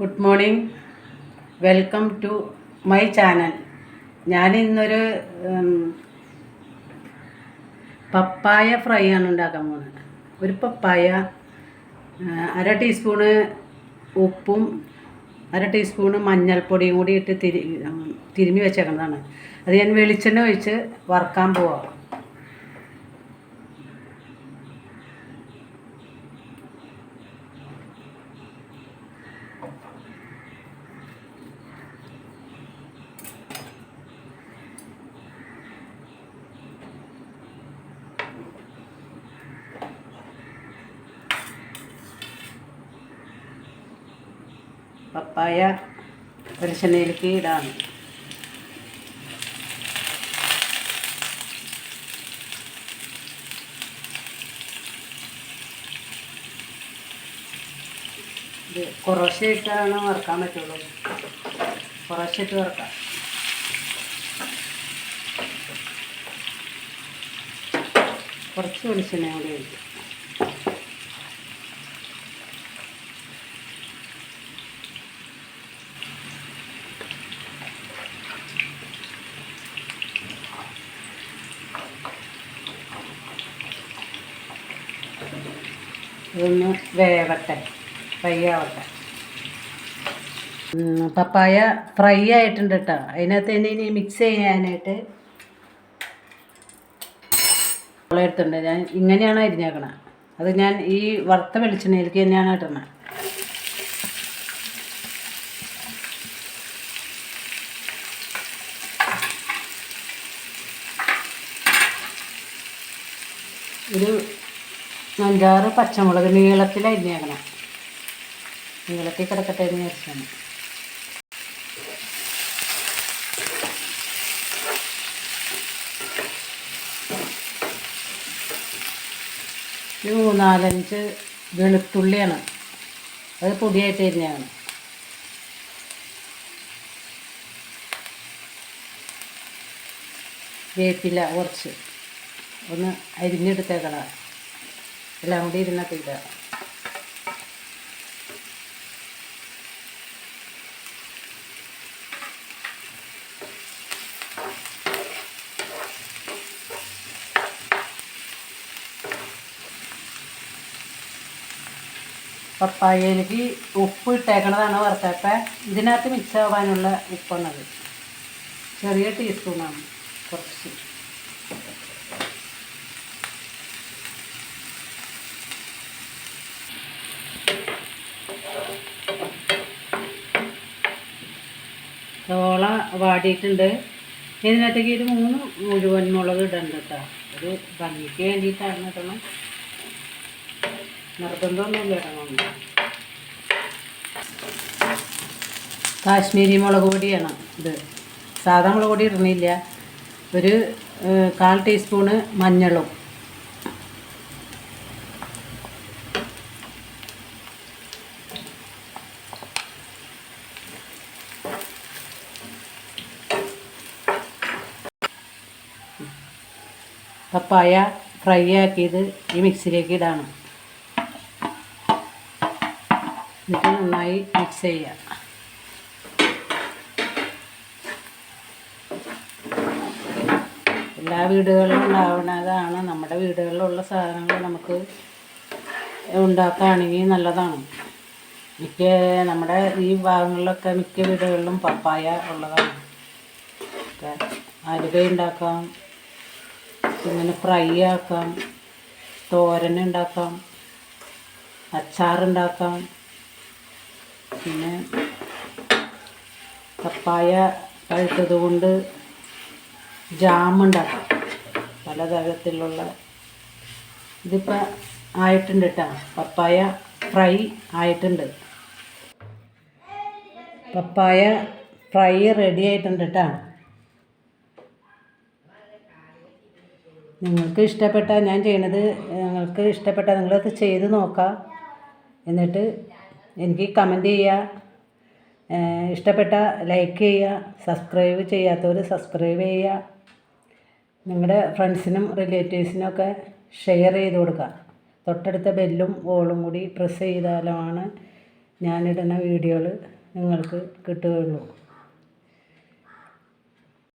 Good morning welcome to my channel ഞാൻ ഇന്നൊരു പപ്പായ fry ആണ് ഉണ്ടാക്കാൻ പോകുന്നത്. ഒരു പപ്പായ അര ടീസ്പൂണ് ഉപ്പും അര ടീസ്പൂണ് മഞ്ഞൾപ്പൊടിയും കൂടി ഇട്ട് തിരി തിരുമ്മി വെച്ചേക്കുന്നതാണ്. അത് ഞാൻ വെളിച്ചെണ്ണ ഒഴിച്ച് വറുക്കാൻ പോവാം. പപ്പായ വെളിച്ചെണ്ണയിലേക്ക് ഇടാം. ഇത് കുറച്ചിട്ടാണ് വറുക്കാൻ പറ്റുള്ളൂ. കുറച്ചിട്ട് വറുക്കാം. കുറച്ച് വെളിച്ചെണ്ണ കൂടി ഒഴിക്കും. ഇതൊന്ന് വേവട്ടെ ഫ്രൈ ആവട്ടെ. പപ്പായ ഫ്രൈ ആയിട്ടുണ്ട് കേട്ടോ അതിനകത്ത് തന്നെ ഇനി മിക്സ് ചെയ്യാനായിട്ട് മുളക് എടുത്തിട്ടുണ്ട് ഞാൻ ഇങ്ങനെയാണ് അരിഞ്ഞേക്കണത് അത് ഞാൻ ഈ വറുത്ത വെളിച്ചെണ്ണയിലേക്ക് തന്നെയാണ് ഇടണത് ഒരു അഞ്ചാറ് പച്ചമുളക് നീളത്തിൽ അരിഞ്ഞേക്കണം നീളത്തിൽ കിടക്കട്ടെ എന്ന് വിചാരിച്ചാണ്. ഒരു മൂന്നാലഞ്ച് വെളുത്തുള്ളിയാണ്. അത് പൊടിയായിട്ട് അരിഞ്ഞാണ് വേപ്പില കുറച്ച്. ഒന്ന് അരിഞ്ഞെടുത്തേക്കണം. എല്ലാം കൂടി ഇരുന്നപ്പോൾ ഇടുക. പപ്പായയിലേക്ക് ഉപ്പ് ഇട്ടേക്കണതാണ് വറുത്തപ്പം ഇതിനകത്ത് മിക്സ് ആവാനുള്ള ഉപ്പാണത് ചെറിയ ടീസ്പൂണാണ് കുറച്ച്. സവോള വാടിയിട്ടുണ്ട്. ഇതിനകത്തേക്ക് ഒരു മൂന്ന് മുഴുവൻ മുളക് ഇടണ്ട കേട്ടോ ഒരു ഭംഗിക്ക് വേണ്ടിയിട്ടാണ് ഇടണം. നിർബന്ധമൊന്നുമില്ല ഇടണം കാശ്മീരി മുളക് പൊടിയാണ് ഇത്. സാധാ മുളക് പൊടി ഇടണില്ല ഒരു കാൽ ടീസ്പൂണ് മഞ്ഞളും. പപ്പായ ഫ്രൈ ആക്കിയത് ഈ മിക്സിയിലേക്ക് ഇടാണ്. എന്നിട്ട് നന്നായി മിക്സ് ചെയ്യുക എല്ലാ വീടുകളിലും ഉണ്ടാവുന്നതാണ് നമ്മുടെ വീടുകളിലുള്ള സാധനങ്ങൾ നമുക്ക് ഉണ്ടാക്കുകയാണെങ്കിൽ നല്ലതാണ്. മിക്ക നമ്മുടെ ഈ ഭാഗങ്ങളിലൊക്കെ മിക്ക വീടുകളിലും പപ്പായ ഉള്ളതാണ്. അലുവ ഉണ്ടാക്കാം ഇങ്ങനെ ഫ്രൈ ആക്കാം. തോരൻ ഉണ്ടാക്കാം. അച്ചാറുണ്ടാക്കാം പിന്നെ പപ്പായ പഴുത്തത് കൊണ്ട് ജാമുണ്ടാക്കാം പലതരത്തിലുള്ള ഇതിപ്പോൾ ആയിട്ടുണ്ട് കേട്ടോ പപ്പായ ഫ്രൈ ആയിട്ടുണ്ട്. പപ്പായ ഫ്രൈ റെഡി ആയിട്ടുണ്ട് കേട്ടോ നിങ്ങൾക്ക് ഇഷ്ടപ്പെട്ട ഞാൻ ചെയ്യണത് നിങ്ങൾക്ക് ഇഷ്ടപ്പെട്ട നിങ്ങളത് ചെയ്ത് നോക്കാം. എന്നിട്ട് എനിക്ക് കമന്റ് ചെയ്യുക ഇഷ്ടപ്പെട്ട ലൈക്ക് ചെയ്യുക സബ്സ്ക്രൈബ് ചെയ്യാത്തവർ സബ്സ്ക്രൈബ് ചെയ്യുക നിങ്ങളുടെ ഫ്രണ്ട്സിനും റിലേറ്റീവ്സിനൊക്കെ ഷെയർ ചെയ്ത് കൊടുക്കുക തൊട്ടടുത്ത ബെല്ലും ഓളും കൂടി പ്രസ് ചെയ്താലാണ് ഞാനിടുന്ന വീഡിയോകൾ നിങ്ങൾക്ക് കിട്ടുകയുള്ളൂ.